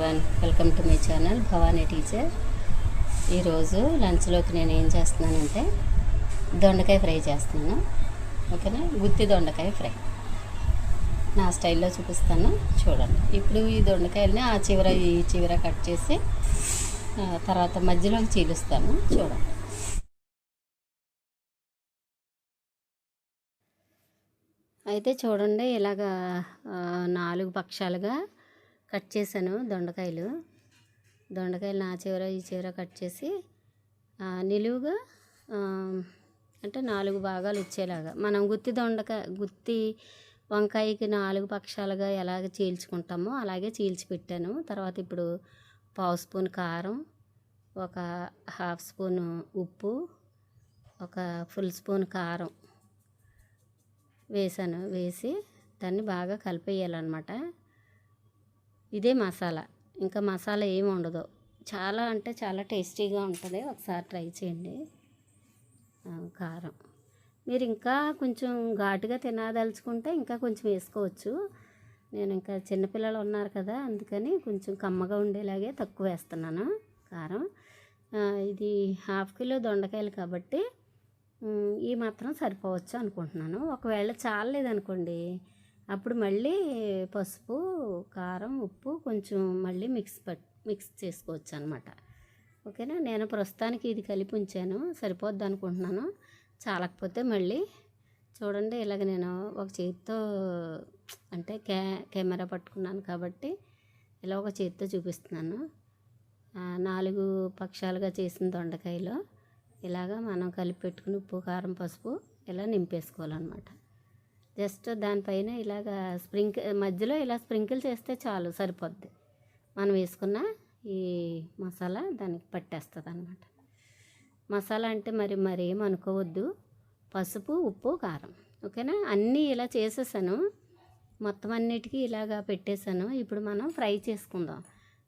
One welcome to my channel Bhavani teacher ఈరోజు లంచ్లోకి నేను ఏం చేస్తున్నానంటే దొండకాయ ఫ్రై చేస్తున్నాను. ఓకేనా? గుత్తి దొండకాయ ఫ్రై. నా స్టైల్లో చూపిస్తాను. చూడండి. ఇప్పుడు ఈ దొండకాయలని ఆ చివర ఈ చివర కట్ చేసి తర్వాత మధ్యలోకి చీలుస్తాను. చూడండి. అయితే చూడండి ఇలాగా నాలుగు పక్షాలుగా కట్ చేశాను దొండకాయలు. దొండకాయలు నా చివర ఈ చివర కట్ చేసి నిలువుగా అంటే నాలుగు భాగాలు వచ్చేలాగా మనం గుత్తి దొండకాయ గుత్తి వంకాయకి నాలుగు పక్షాలుగా ఎలాగ చీల్చుకుంటామో అలాగే చీల్చి పెట్టాను. తర్వాత ఇప్పుడు పావు స్పూన్ కారం ఒక హాఫ్ స్పూన్ ఉప్పు ఒక ఫుల్ స్పూన్ కారం వేసాను వేసి దాన్ని బాగా కలిపేయాలన్నమాట. ఇదే మసాలా. ఇంకా మసాలా ఏమి ఉండదు. చాలా అంటే చాలా టేస్టీగా ఉంటుంది. ఒకసారి ట్రై చేయండి. కారం. మీరు ఇంకా కొంచెం ఘాటుగా తినదలుచుకుంటే ఇంకా కొంచెం వేసుకోవచ్చు. నేను ఇంకా చిన్నపిల్లలు ఉన్నారు కదా అందుకని కొంచెం కమ్మగా ఉండేలాగే తక్కువ వేస్తున్నాను కారం. ఇది హాఫ్ కిలో దొండకాయలు కాబట్టి ఈ మాత్రం సరిపోవచ్చు అనుకుంటున్నాను. ఒకవేళ చాలేదనుకోండి అప్పుడు మళ్ళీ పసుపు కారం ఉప్పు కొంచెం మళ్ళీ మిక్స్ పట్ మిక్స్ చేసుకోవచ్చు అనమాట ఓకేనా? నేను ప్రస్తుతానికి ఇది కలిపి ఉంచాను. సరిపోద్ది అనుకుంటున్నాను. చాలకపోతే మళ్ళీ చూడండి ఇలాగ నేను ఒక చేతితో అంటే కే కెమెరా పట్టుకున్నాను కాబట్టి ఇలా ఒక చేతితో చూపిస్తున్నాను. నాలుగు పక్షాలుగా చేసిన దొండకాయలో. ఇలాగా మనం కలిపి పెట్టుకుని ఉప్పు కారం పసుపు ఇలా నింపేసుకోవాలన్నమాట. జస్ట్ దానిపైన ఇలాగ స్ప్రింకిల్ మధ్యలో ఇలా స్ప్రింకిల్ చేస్తే చాలు సరిపోద్ది. మనం వేసుకున్న ఈ మసాలా దానికి పట్టేస్తుంది అనమాట మసాలా అంటే మరి మరి ఏం అనుకోవద్దు. పసుపు ఉప్పు కారం. ఓకేనా? అన్నీ ఇలా చేసేసాను. మొత్తం అన్నిటికీ ఇలాగా పెట్టేశాను ఇప్పుడు మనం ఫ్రై చేసుకుందాం.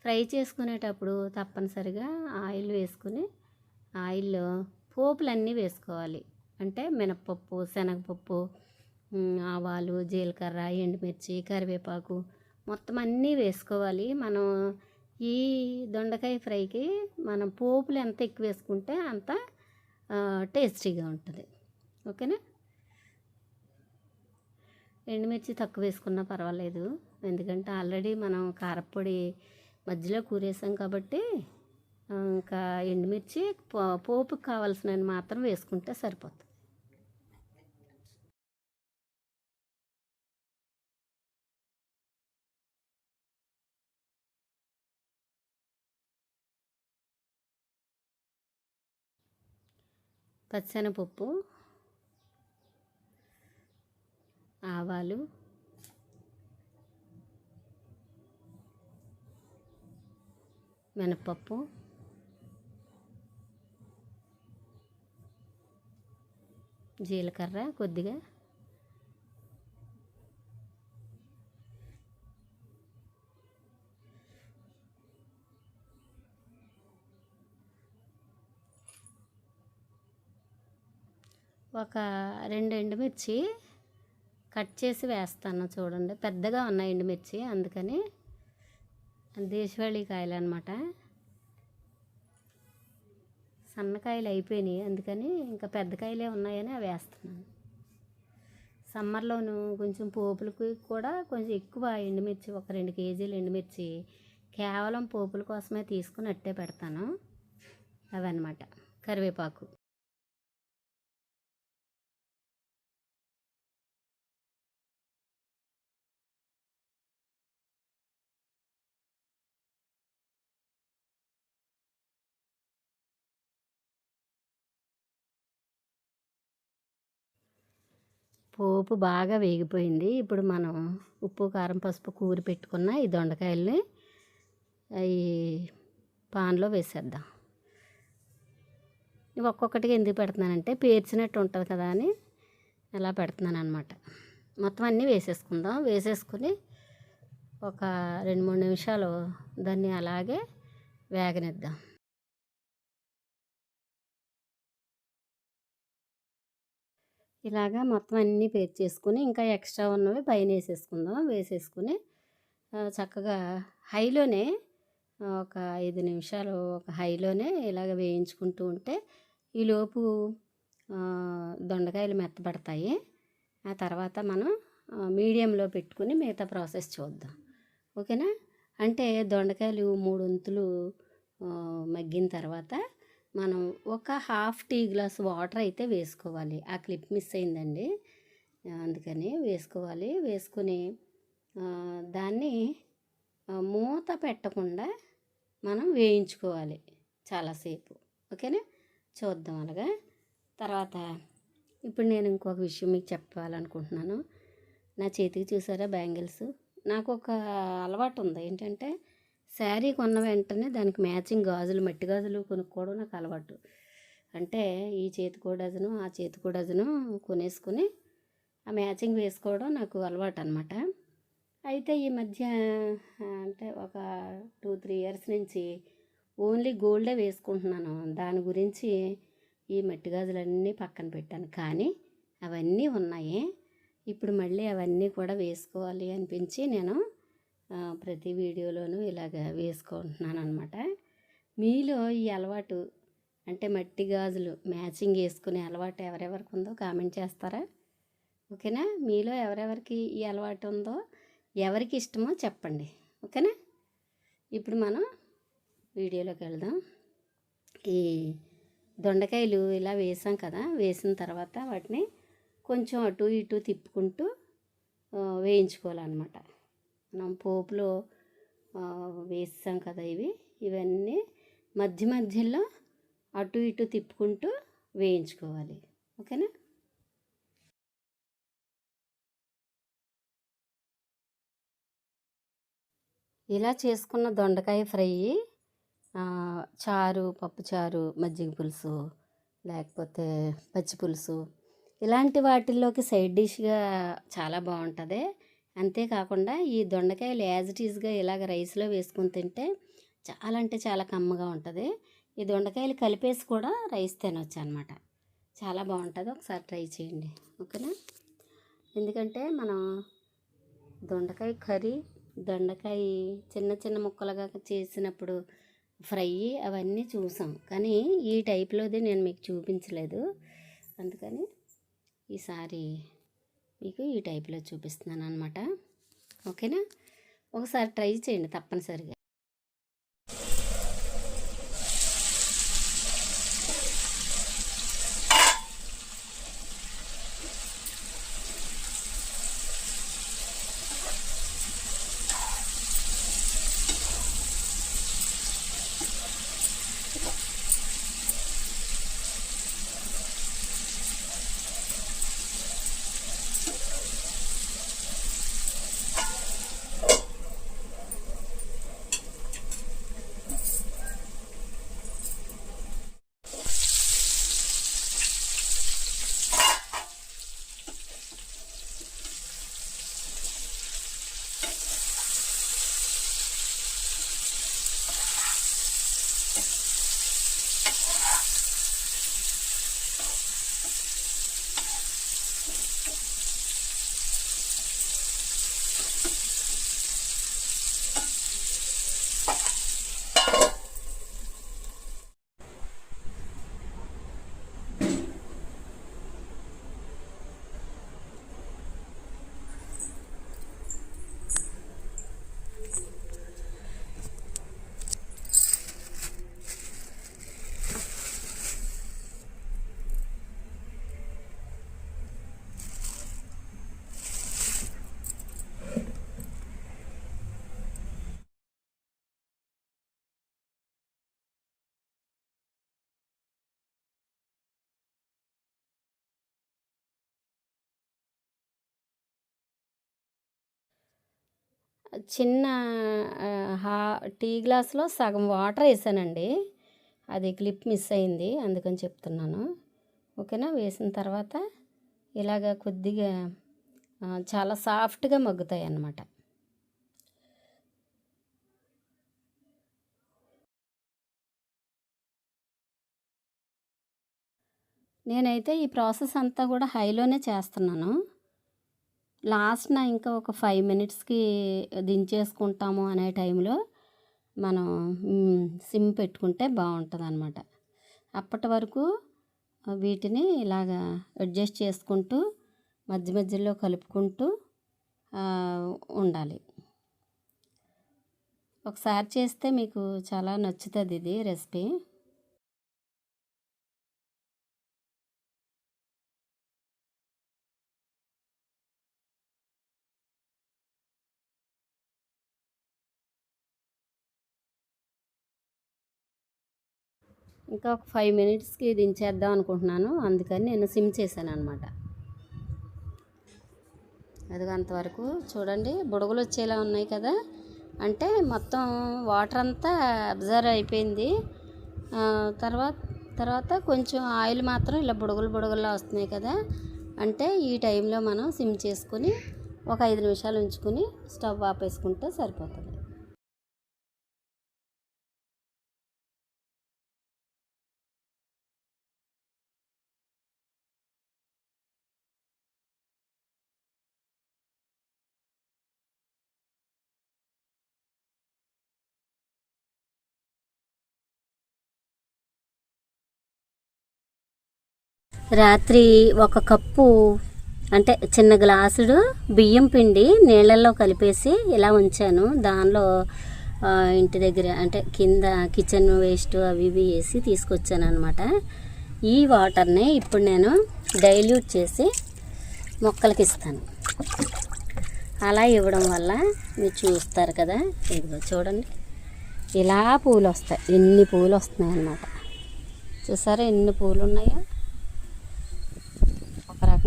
ఫ్రై చేసుకునేటప్పుడు తప్పనిసరిగా ఆయిల్ వేసుకుని ఆయిల్లో పోపులన్నీ వేసుకోవాలి. అంటే మినప్పప్పు శనగపప్పు ఆవాలు జీలకర్ర ఎండుమిర్చి కరివేపాకు మొత్తం అన్నీ వేసుకోవాలి. మనం ఈ దొండకాయ ఫ్రైకి మనం పోపులు ఎంత ఎక్కువ వేసుకుంటే అంత టేస్టీగా ఉంటుంది. ఓకేనా? ఎండుమిర్చి తక్కువ వేసుకున్నా పర్వాలేదు. ఎందుకంటే ఆల్రెడీ మనం కారప్పొడి మధ్యలో కూరేసాం కాబట్టి ఇంకా ఎండుమిర్చి పో- పోపుకి కావాల్సినవి మాత్రం వేసుకుంటే సరిపోతుంది. పచ్చనపప్పు ఆవాలు మినపప్పు జీలకర్ర కొద్దిగా ఒక రెండు ఎండుమిర్చి కట్ చేసి వేస్తాను చూడండి. పెద్దగా ఉన్నాయి ఎండుమిర్చి అందుకని దేశవాళీ కాయలు అనమాట సన్నకాయలు అయిపోయినాయి అందుకని ఇంకా పెద్ద కాయలే ఉన్నాయని అవి వేస్తున్నాను. సమ్మర్లోను కొంచెం పోపులకి కూడా కొంచెం ఎక్కువ ఎండుమిర్చి ఒక రెండు కేజీలు ఎండుమిర్చి కేవలం పోపుల కోసమే తీసుకుని అట్టే పెడతాను. అవన్నమాట కరివేపాకు. పోపు బాగా వేగిపోయింది. ఇప్పుడు మనం ఉప్పు కారం పసుపు కూరి పెట్టుకున్న ఈ దొండకాయల్ని ఈ పాన్లో వేసేద్దాం. ఇవి ఒక్కొక్కటిగా ఎందుకు పెడుతున్నానంటే పేర్చినట్టు ఉంటుంది కదా అని ఇలా పెడుతున్నాను అనమాట మొత్తం అన్నీ వేసేసుకుందాం. వేసేసుకుని ఒక రెండు మూడు నిమిషాలు దాన్ని అలాగే వేగనిద్దాం. ఇలాగా మొత్తం అన్నీ పేర్చేసుకుని ఇంకా ఎక్స్ట్రా ఉన్నవి పైన వేసేసుకుందాం వేసేసుకుని చక్కగా హైలోనే ఒక ఐదు నిమిషాలు ఒక హైలోనే ఇలాగ వేయించుకుంటూ ఉంటే ఈలోపు దొండకాయలు మెత్తబడతాయి. ఆ తర్వాత మనం మీడియంలో పెట్టుకుని మిగతా ప్రాసెస్ చూద్దాం. ఓకేనా? అంటే దొండకాయలు మూడు వంతులు మగ్గిన తర్వాత మనం ఒక హాఫ్ టీ గ్లాస్ వాటర్ అయితే వేసుకోవాలి. ఆ క్లిప్ మిస్ అయిందండి. అందుకని వేసుకోవాలి. వేసుకుని దాన్ని మూత పెట్టకుండా మనం వేయించుకోవాలి చాలాసేపు. ఓకేనా? చూద్దాం అలాగా. తర్వాత ఇప్పుడు నేను ఇంకొక విషయం మీకు చెప్పాలనుకుంటున్నాను. నా చేతికి చూసారా బ్యాంగిల్స్? నాకు ఒక అలవాటు ఉంది. ఏంటంటే శారీ కొన్న వెంటనే దానికి మ్యాచింగ్ గాజులు మట్టి గాజులు కొనుక్కోవడం నాకు అలవాటు. అంటే ఈ చేతికో డజను ఆ చేతికో డజను కొనేసుకుని ఆ మ్యాచింగ్ వేసుకోవడం నాకు అలవాటు అనమాట అయితే ఈ మధ్య అంటే ఒక టూ త్రీ ఇయర్స్ నుంచి ఓన్లీ గోల్డే వేసుకుంటున్నాను. దాని గురించి ఈ మట్టి గాజులన్నీ పక్కన పెట్టాను. కానీ అవన్నీ ఉన్నాయి. ఇప్పుడు మళ్ళీ అవన్నీ కూడా వేసుకోవాలి అనిపించి నేను ప్రతి వీడియోలోనూ ఇలాగ వేసుకుంటున్నాను అనమాట మీలో ఈ అలవాటు అంటే మట్టి గాజులు మ్యాచింగ్ వేసుకునే అలవాటు ఎవరెవరికి ఉందో కామెంట్ చేస్తారా? ఓకేనా? మీలో ఎవరెవరికి ఈ అలవాటు ఉందో ఎవరికి ఇష్టమో చెప్పండి. ఓకేనా? ఇప్పుడు మనం వీడియోలోకి వెళ్దాం. ఈ దొండకాయలు ఇలా వేసాం కదా వేసిన తర్వాత వాటిని కొంచెం అటు ఇటు తిప్పుకుంటూ వేయించుకోవాలన్నమాట. మనం పోపులో వేస్తాం వేసాం కదా ఇవి. ఇవన్నీ మధ్య మధ్యలో అటు ఇటు తిప్పుకుంటూ వేయించుకోవాలి. ఓకేనా? ఇలా చేసుకున్న దొండకాయ ఫ్రై చారు పప్పు చారు మజ్జిగ పులుసు లేకపోతే పచ్చి పులుసు ఇలాంటి వాటిల్లోకి సైడ్ డిష్గా చాలా బాగుంటుంది. అంతేకాకుండా ఈ దొండకాయలు యాజ్ ఇట్ ఈజ్గా ఇలాగ రైస్లో వేసుకుని తింటే చాలా అంటే చాలా కమ్మగా ఉంటుంది. ఈ దొండకాయలు కలిపేసి కూడా రైస్ తినొచ్చు అనమాట చాలా బాగుంటుంది. ఒకసారి ట్రై చేయండి. ఓకేనా? ఎందుకంటే మనం దొండకాయ కర్రీ దొండకాయ చిన్న చిన్న ముక్కలుగా చేసినప్పుడు ఫ్రై అవన్నీ చూసాం. కానీ ఈ టైప్లోది నేను మీకు చూపించలేదు. అందుకని ఈసారి మీకు ఈ టైప్లో చూపిస్తున్నాను అనమాట ఓకేనా? ఒకసారి ట్రై చేయండి తప్పనిసరిగా. చిన్న హా టీ గ్లాస్లో సగం వాటర్ వేసానండి. అది క్లిప్ మిస్ అయింది అందుకని చెప్తున్నాను. ఓకేనా? వేసిన తర్వాత ఇలాగ కొద్దిగా చాలా సాఫ్ట్గా మగ్గుతాయి అన్నమాట నేనైతే ఈ ప్రాసెస్ అంతా కూడా హైలోనే చేస్తున్నాను. లాస్ట్న ఇంకా ఒక ఫైవ్ మినిట్స్కి దించేసుకుంటాము అనే టైంలో మనం సిమ్ పెట్టుకుంటే బాగుంటుంది అనమాట అప్పటి వరకు వీటిని ఇలాగా అడ్జస్ట్ చేసుకుంటూ మధ్య మధ్యలో కలుపుకుంటూ ఉండాలి. ఒకసారి చేస్తే మీకు చాలా నచ్చుతుంది ఇది రెసిపీ. ఇంకా ఒక ఫైవ్ మినిట్స్కి దించేద్దాం అనుకుంటున్నాను. అందుకని నేను సిమ్ చేశాను అనమాట అది అంతవరకు చూడండి బుడగలు వచ్చేలా ఉన్నాయి కదా. అంటే మొత్తం వాటర్ అంతా అబ్జర్వ్ అయిపోయింది. తర్వాత తర్వాత కొంచెం ఆయిల్ మాత్రం ఇలా బుడగలు బుడగల్లా వస్తున్నాయి కదా. అంటే ఈ టైంలో మనం సిమ్ చేసుకుని ఒక ఐదు నిమిషాలు ఉంచుకుని స్టవ్ ఆపేసుకుంటే సరిపోతుంది. రాత్రి ఒక కప్పు అంటే చిన్న గ్లాసుడు బియ్యం పిండి నీళ్ళల్లో కలిపేసి ఇలా ఉంచాను. దానిలో ఇంటి దగ్గర అంటే కింద కిచెన్ వేస్ట్ అవి ఇవి వేసి తీసుకొచ్చాను అనమాట ఈ వాటర్ని ఇప్పుడు నేను డైల్యూట్ చేసి మొక్కలకి ఇస్తాను. అలా ఇవ్వడం వల్ల మీరు చూస్తారు కదా ఇదిగో చూడండి. ఇలా పూలు వస్తాయి. ఎన్ని పూలు వస్తున్నాయి అన్నమాట చూసారా ఎన్ని పూలు ఉన్నాయో?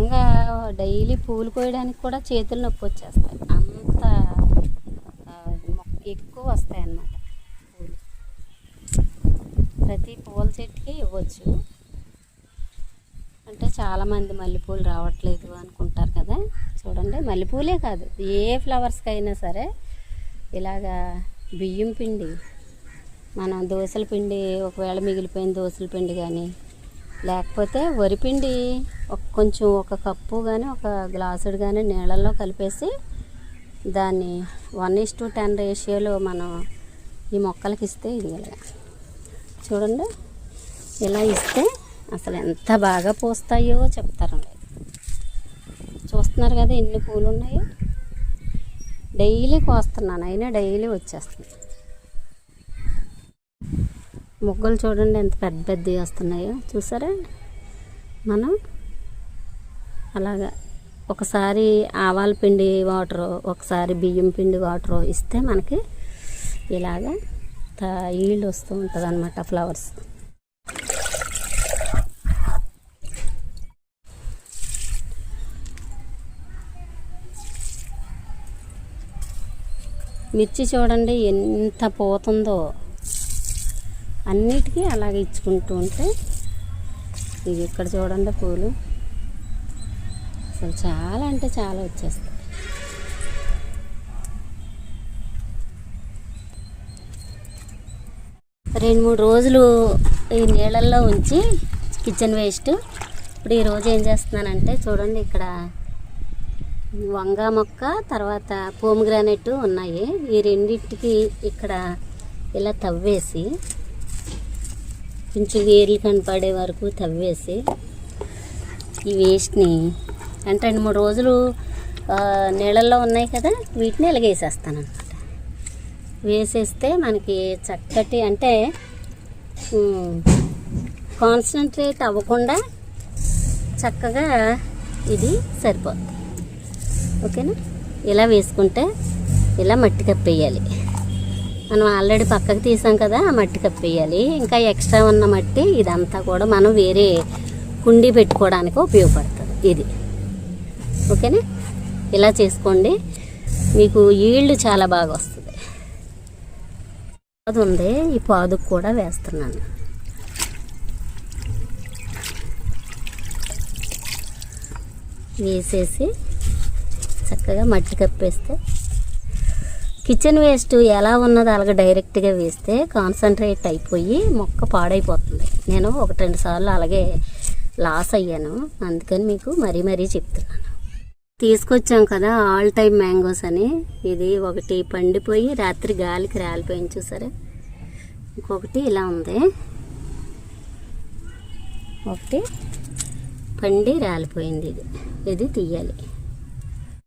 రకంగా డైలీ పూలు కోయడానికి కూడా చేతులు నొప్పి వచ్చేస్తాయి. అంత మొక్క ఎక్కువ వస్తాయి అన్నమాట పూలు. ప్రతి పూల చెట్టుకి ఇవ్వచ్చు. అంటే చాలామంది మల్లెపూలు రావట్లేదు అనుకుంటారు కదా. చూడండి మల్లెపూలే కాదు ఏ ఫ్లవర్స్కి అయినా సరే ఇలాగా బియ్యం పిండి మనం దోశల పిండి ఒకవేళ మిగిలిపోయిన దోశల పిండి కానీ లేకపోతే వరిపిండి ఒక కొంచెం ఒక కప్పు కానీ ఒక గ్లాసుడు కానీ నీళ్ళల్లో కలిపేసి దాన్ని వన్ ఇస్ టు టెన్ రేషియోలో మనం ఈ మొక్కలకి ఇస్తే ఇది ఇలాగా. చూడండి ఇలా ఇస్తే అసలు ఎంత బాగా పూస్తాయో చెప్తారండి చూస్తున్నారు కదా ఎన్ని పూలు ఉన్నాయో. డైలీ కోస్తున్నాను అయినా డైలీ వచ్చేస్తుంది. మొగ్గలు చూడండి ఎంత పెద్ద పెద్దవి వస్తున్నాయో. చూసారా? మనం అలాగా ఒకసారి ఆవాల పిండి వాటరు ఒకసారి బియ్యం పిండి వాటర్ ఇస్తే మనకి ఇలాగా ఈల్డ్ వస్తూ ఉంటుంది అనమాట ఫ్లవర్స్. మిర్చి చూడండి ఎంత పోతుందో. అన్నిటికీ అలాగే ఇచ్చుకుంటూ ఉంటే ఇవి ఇక్కడ చూడండి పూలు. అసలు చాలా అంటే చాలా వచ్చేస్తాయి. రెండు మూడు రోజులు ఈ నీళ్ళల్లో ఉంచి కిచెన్ వేస్ట్ ఇప్పుడు ఈరోజు ఏం చేస్తున్నానంటే చూడండి ఇక్కడ వంగ మొక్క తర్వాత పోమ్ గ్రానైట్ ఉన్నాయి. ఈ రెండింటికి ఇక్కడ ఇలా తవ్వేసి కొంచెం వేర్లు కనపడే వరకు తవ్వేసి ఈ వేస్ట్ని అంటే రెండు మూడు రోజులు నీళ్ళల్లో ఉన్నాయి కదా వీటిని ఎలగేసేస్తాను అనమాట వేసేస్తే మనకి చక్కటి అంటే కాన్సన్ట్రేట్ అవ్వకుండా చక్కగా ఇది సరిపోతుంది ఓకేనా? ఇలా వేసుకుంటే ఇలా మట్టి కప్పేయాలి మనం ఆల్రెడీ పక్కకు తీసాం కదా ఆ మట్టి కప్పేయాలి. ఇంకా ఎక్స్ట్రా ఉన్న మట్టి ఇదంతా కూడా మనం వేరే కుండీ పెట్టుకోవడానికి ఉపయోగపడుతుంది ఇది. ఓకేనా? ఇలా చేసుకోండి. మీకు ఈల్డ్ చాలా బాగా వస్తుంది. పాదు ఉంది. ఈ పాదుకు కూడా వేస్తున్నాను. వేసేసి చక్కగా మట్టి కప్పేస్తే కిచెన్ వేస్ట్ ఎలా ఉన్నది అలాగ డైరెక్ట్గా వేస్తే కాన్సన్ట్రేట్ అయిపోయి మొక్క పాడైపోతుంది. నేను ఒకటి రెండు సార్లు అలాగే లాస్ అయ్యాను. అందుకని మీకు మరీ మరీ చెప్తున్నాను. తీసుకొచ్చాం కదా ఆల్ టైమ్ మ్యాంగోస్ అని. ఇది ఒకటి పండిపోయి రాత్రి గాలికి రాలిపోయింది చూసారా? ఇంకొకటి ఇలా ఉంది. ఒకటి పండి రాలిపోయింది ఇది. ఇది తీయాలి.